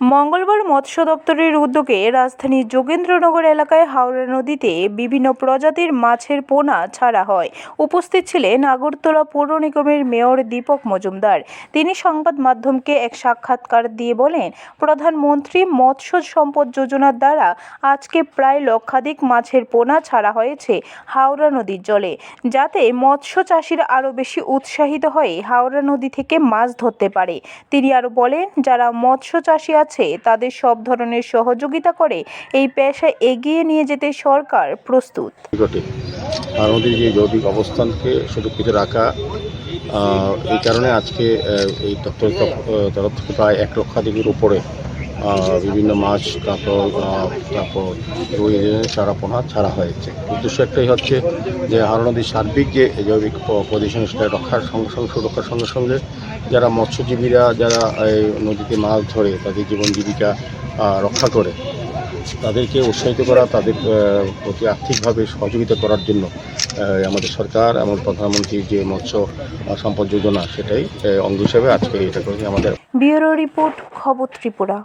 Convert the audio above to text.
মঙ্গলবার মৎস্য দপ্তরের উদ্যোগে রাজধানীর যোগেন্দ্রনগর এলাকায় হাওড়া নদীতে বিভিন্ন প্রজাতির মাছের পোনা ছাড়া হয়। উপস্থিত ছিলেন আগরতলা পৌর নিগমের মেয়র দীপক মজুমদার। তিনি সংবাদ মাধ্যমকে এক সাক্ষাৎকার দিয়ে বলেন, প্রধানমন্ত্রী মৎস্য সম্পদ যোজনার দ্বারা আজকে প্রায় লক্ষাধিক মাছের পোনা ছাড়া হয়েছে হাওড়া নদীর জলে। যাতে মৎস্য চাষিরা আরও বেশি উৎসাহিত হয়ে হাওড়া নদী থেকে মাছ ধরতে পারে। তিনি আরও বলেন, যারা মৎস্য চাষি আছে তাদের সব ধরনের সহযোগিতা করে এই পেশা এগিয়ে নিয়ে যেতে সরকার প্রস্তুত। আমাদের যে জৈবিক অবস্থানকে সুরক্ষিত রাখা এই কারণে আজকে এই তথ্য তরফ থেকে প্রায় এক লক্ষাধিকের উপরে বিভিন্ন মাছ আহ, তারপর রুই চারা পোনা ছাড়া হয়েছে। উদ্দেশ্য একটাই হচ্ছে যে হাওড়া নদীর সার্বিক যে জৈবিক পজিশন সেটা রক্ষার সুরক্ষার সঙ্গে সঙ্গে যারা মৎস্যজীবীরা যারা এই নদীতে মাছ ধরে তাদের জীবন জীবিকা রক্ষা করে তাদেরকে উৎসাহিত করা তাদের প্রতি আর্থিকভাবে সহযোগিতা করার জন্য আমাদের সরকার এবং প্রধানমন্ত্রীর যে মৎস্য সম্পদ যোজনা সেটাই অঙ্গ হিসেবে আজকে এটা করে আমাদের। ব্যুরো রিপোর্ট খবর ত্রিপুরা।